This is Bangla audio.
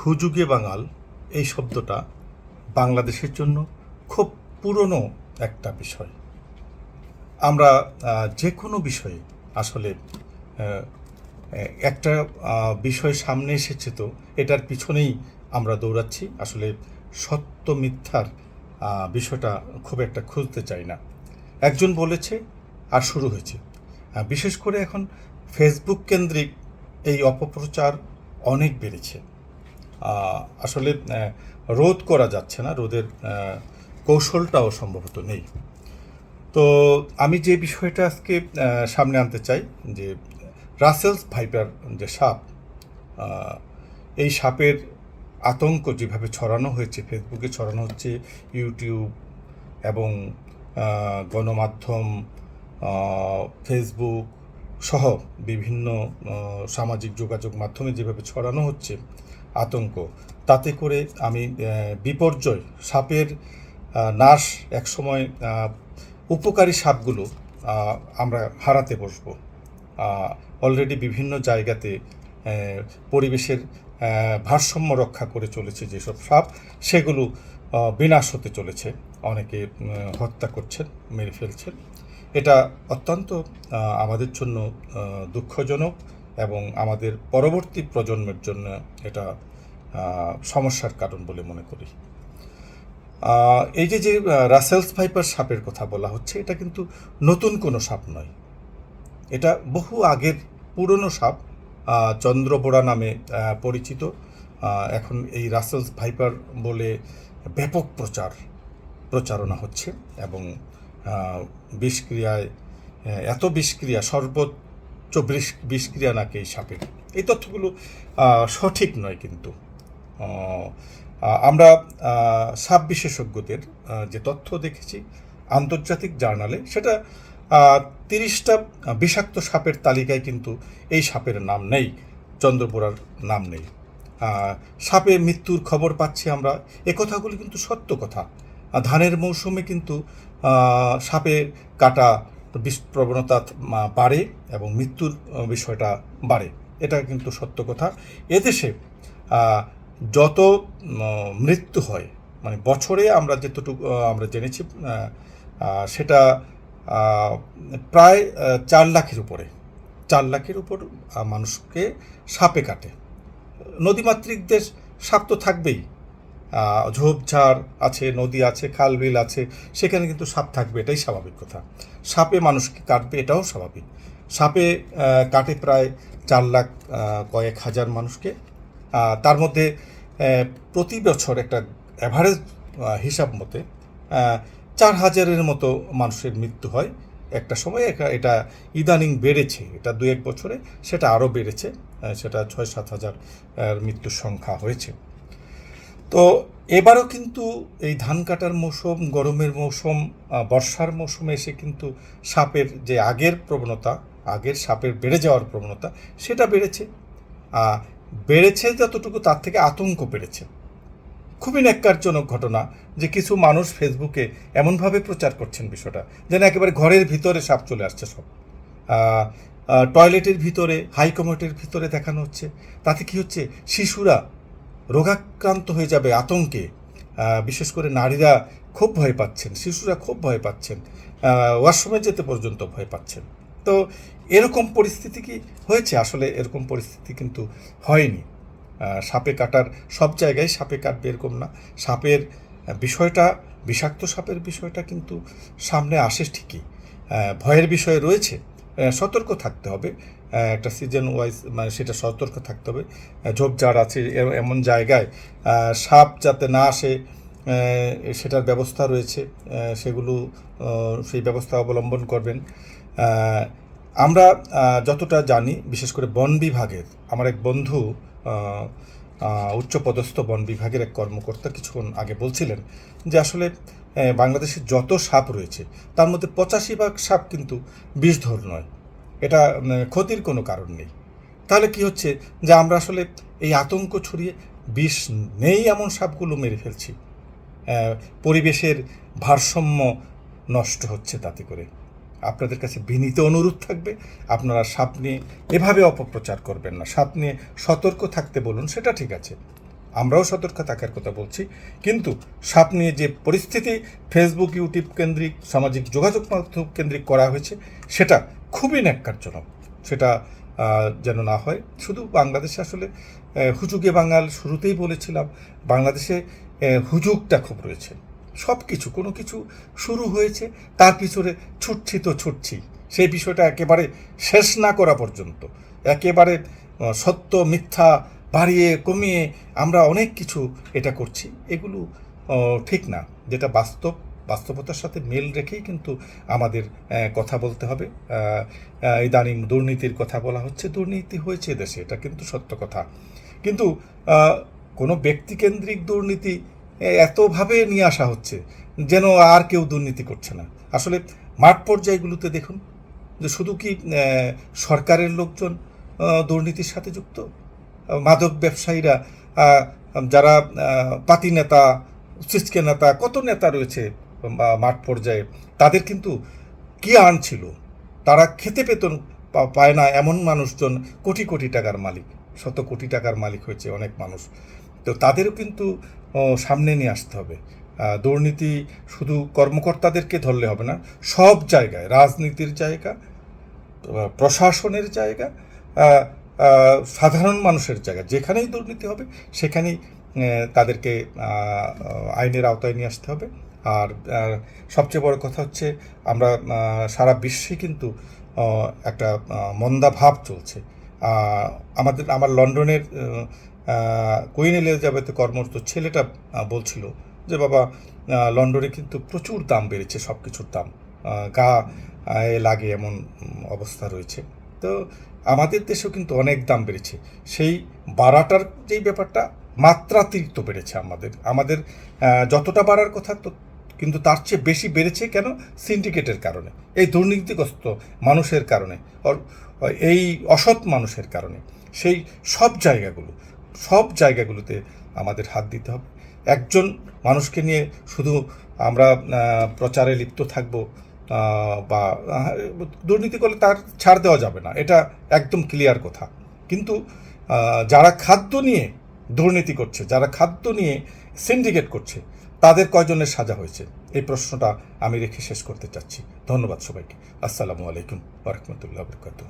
হুজুগে বাঙাল, এই শব্দটা বাংলাদেশের জন্য খুব পুরনো একটা বিষয়। আমরা যে কোনো বিষয়ে আসলে একটা বিষয় সামনে এসেছে তো এটার পিছনেই আমরা দৌড়াচ্ছি। আসলে সত্য মিথ্যার বিষয়টা খুব একটা খুঁজতে চাই না। একজন বলেছে, আর শুরু হয়েছে। বিশেষ করে এখন ফেসবুক কেন্দ্রিক এই অপপ্রচার অনেক বেড়েছে। আসলে রোধ করা যাচ্ছে না রোদের কৌশলটাও সম্ভবত নেই। তো আমি যে বিষয়টা আজকে সামনে আনতে চাই, যে রাসেলস ভাইপার যে সাপ এই সাপের আতঙ্ক যেভাবে ছড়ানো হয়েছে, ফেসবুকে ছড়ানো হচ্ছে, ইউটিউব এবং গণমাধ্যম ফেসবুক সহ বিভিন্ন সামাজিক যোগাযোগ মাধ্যমে যেভাবে ছড়ানো হচ্ছে আতঙ্ক। তাতে করে আমি বিপর্যয়, সাপের নাশ একসময় উপকারী সাপগুলো আমরা হারাতে বসবো। অলরেডি বিভিন্ন জায়গাতে পরিবেশের ভারসাম্য রক্ষা করে চলেছে যেসব সাপ, সেগুলো বিনাশ হতে চলেছে। অনেকে হত্যা করছেন, মেরে ফেলছেন। এটা অত্যন্ত আমাদের জন্য দুঃখজনক। এবং আমাদের পরবর্তী প্রজন্মের জন্য এটা সমস্যার কারণ বলে মনে করি। এই যে যে রাসেলস ভাইপার সাপের কথা বলা হচ্ছে এটা কিন্তু নতুন কোনো সাপ নয়। এটা বহু আগের পুরনো সাপ আহ, চন্দ্রবোড়া নামে পরিচিত। এখন এই রাসেলস ভাইপার বলে ব্যাপক প্রচার প্রচারণা হচ্ছে এবং বিষক্রিয়ায় এত বিষক্রিয়া সর্বোচ্চ বিষ- বিষক্রিয়া নাকি এই সাপের? এই তথ্যগুলো সঠিক নয় কিন্তু। আমরা সাপ বিশেষজ্ঞদের যে তথ্য দেখেছি আন্তর্জাতিক জার্নালে, সেটা তিরিশটা বিষাক্ত সাপের তালিকায় কিন্তু এই সাপের নাম নেই চন্দ্রপুরার নাম নেই। সাপে মৃত্যুর খবর পাচ্ছি আমরা, এ কথাগুলি কিন্তু সত্য কথা। ধানের মৌসুমে কিন্তু সাপের কাটা প্রবণতা বাড়ে এবং মৃত্যুর বিষয়টা বাড়ে। এটা কিন্তু সত্য কথা। এদেশে যত মৃত্যু হয় মানে বছরে আমরা যেতটুকু আমরা জেনেছি সেটা প্রায় চার লাখের উপরে। চার লাখের উপর মানুষকে সাপে কাটে। নদীমাতৃক দেশ সাপ তো থাকবেই। ঝোপঝাড় আছে, নদী আছে, খাল বিল আছে, সেখানে কিন্তু সাপ থাকবে, এটাই স্বাভাবিক কথা। সাপে মানুষকে কাটবে, এটাও স্বাভাবিক। সাপে কাটে প্রায় চার লাখ কয়েক হাজার মানুষকে। তার মধ্যে প্রতি বছর একটা অ্যাভারেজ হিসাব মতে চার হাজারের মতো মানুষের মৃত্যু হয় একটা সময়। এটা- ইদানিং বেড়েছে, এটা দু এক বছরে সেটা আরও বেড়েছে সেটা ছয় সাত হাজার মৃত্যুর সংখ্যা হয়েছে। তো এবারও কিন্তু এই ধান কাটার মৌসুম, গরমের মৌসুম বর্ষার মৌসুমে এসে কিন্তু সাপের যে আগের প্রবণতা, আগের সাপের বেড়ে যাওয়ার প্রবণতা, সেটা বেড়েছে। বেড়েছে যতটুকু তার থেকে আতঙ্ক বেড়েছে। খুবই ন্যাক্কারজনক ঘটনা যে কিছু মানুষ ফেসবুকে এমনভাবে প্রচার করছেন বিষয়টা, যেন একেবারে ঘরের ভিতরে সাপ চলে আসছে সব। টয়লেটের ভিতরে হাইকমোটের ভিতরে দেখানো হচ্ছে। তাতে কি হচ্ছে? শিশুরা রোগাক্রান্ত হয়ে যাবে আতঙ্কে। বিশেষ করে নারীরা খুব ভয় পাচ্ছেন, শিশুরা খুব ভয় পাচ্ছেন ওয়াশরুমে যেতে পর্যন্ত ভয় পাচ্ছেন। তো এরকম পরিস্থিতি কি হয়েছে? আসলে এরকম পরিস্থিতি কিন্তু হয়নি। সাপে কাটার সব জায়গায় সাপে কাটবে এরকম না। সাপের বিষয়টা, বিষাক্ত সাপের বিষয়টা কিন্তু সামনে আসে ঠিকই। ভয়ের বিষয় রয়েছে। সতর্ক থাকতে হবে। একটা সিজন ওয়াইজ মানে সেটা সতর্ক থাকতে হবে। ঝোপঝাড় আছে এমন জায়গায় সাপ যাতে না আসে সেটার ব্যবস্থা রয়েছে সেগুলো সেই ব্যবস্থা অবলম্বন করবেন। আমরা যতটা জানি বিশেষ করে বন বিভাগের আমার এক বন্ধু উচ্চপদস্থ বন বিভাগের এক কর্মকর্তা কিছুক্ষণ আগে বলছিলেন যে আসলে আহ, বাংলাদেশের যত সাপ রয়েছে তার মধ্যে পঁচাশি ভাগ সাপ কিন্তু বিষধর নয়। এটা ক্ষতির কোনো কারণ নেই। তাহলে কি হচ্ছে যে আমরা আসলে এই আতঙ্ক ছড়িয়ে বিষ নেই এমন সাপগুলো মেরে ফেলছি। পরিবেশের ভারসাম্য নষ্ট হচ্ছে তাতে করে। আপনাদের কাছে বিনীত অনুরোধ থাকবে, আপনারা সাপ নিয়ে এভাবে অপপ্রচার করবেন না। সাপ নিয়ে সতর্ক থাকতে বলুন, সেটা ঠিক আছে। আমরাও সতর্ক থাকার কথা বলছি। কিন্তু সাপ নিয়ে যে পরিস্থিতি ফেসবুক ইউটিউব কেন্দ্রিক, সামাজিক যোগাযোগ মাধ্যম কেন্দ্রিক করা হয়েছে, সেটা খুবই ন্যাক্কারজনক। সেটা যেন না হয়, শুধু বাংলাদেশে আসলে হুজুগে বাঙাল শুরুতেই বলেছিলাম, বাংলাদেশে হুজুগটা খুব রয়েছে। সব কিছু কোনো কিছু শুরু হয়েছে, তার পিছনে ছুটছি তো ছুটছি। সেই বিষয়টা একেবারে শেষ না করা পর্যন্ত। একেবারে সত্য, মিথ্যা বাড়িয়ে, কমিয়ে আমরা অনেক কিছু এটা করছি। এগুলো ঠিক না। যেটা বাস্তব, বাস্তবতার সাথে মেল রেখেই কিন্তু আমাদের কথা বলতে হবে। ইদানিং দুর্নীতির কথা বলা হচ্ছে। দুর্নীতি হয়েছে দেশে, এটা কিন্তু সত্য কথা। কিন্তু কোনো ব্যক্তিকেন্দ্রিক দুর্নীতি এতভাবে নিয়ে আসা হচ্ছে যেন আর কেউ দুর্নীতি করছে না। আসলে মাঠ পর্যায়গুলোতে দেখুন, যে শুধু কি সরকারের লোকজন দুর্নীতির সাথে যুক্ত? মাদক ব্যবসায়ীরা যারা পাতি নেতা, সিসকে নেতা, কত নেতা রয়েছে মাঠ পর্যায়ে, তাদের কিন্তু কি আনছিল তারা খেতে পেত, পা- পায় না এমন মানুষজন কোটি কোটি টাকার মালিক, শত কোটি টাকার মালিক হয়েছে অনেক মানুষ। তো তাদেরও কিন্তু সামনে নিয়ে আসতে হবে। দুর্নীতি শুধু কর্মকর্তাদেরকে ধরলে হবে না, সব জায়গায়, রাজনীতির জায়গা প্রশাসনের জায়গা সাধারণ মানুষের জায়গা যেখানেই দুর্নীতি হবে সেখানেই তাদেরকে আইনের আওতায় নিয়ে আসতে হবে। আর সবচেয়ে বড় কথা হচ্ছে আমরা সারা বিশ্বে কিন্তু একটা মন্দা ভাব চলছে। আমাদের আমার লন্ডনের কুইন এলিজাবেথে কর্মরত ছেলেটা বলছিল যে বাবা লন্ডনে কিন্তু প্রচুর দাম বেড়েছে সব কিছুর দাম গা আহ, লাগে এমন অবস্থা রয়েছে। তো আমাদের দেশেও কিন্তু অনেক দাম বেড়েছে। সেই বাড়াটার যেই ব্যাপারটা মাত্রাতিরিক্ত বেড়েছে আমাদের। আমাদের যতটা বাড়ার কথা তো কিন্তু তার চেয়ে বেশি বেড়েছে কেন? সিন্ডিকেটের কারণে। এই দুর্নীতিগ্রস্ত মানুষের কারণে। এই অসৎ মানুষের কারণে। সেই সব জায়গাগুলো, সব জায়গাগুলোতে আমাদের হাত দিতে হবে। একজন মানুষকে নিয়ে শুধু আমরা প্রচারে লিপ্ত থাকব বা দুর্নীতি করলে তার ছাড় দেওয়া যাবে না। এটা একদম ক্লিয়ার কথা। কিন্তু যারা খাদ্য নিয়ে দুর্নীতি করছে, যারা খাদ্য নিয়ে সিন্ডিকেট করছে, তাদের কয়জনের সাজা হয়েছে? এই প্রশ্নটা আমি রেখে শেষ করতে চাচ্ছি। ধন্যবাদ সবাইকে। আসসালামু আলাইকুম ওরহমতুল্লাহ বরকাতুহ।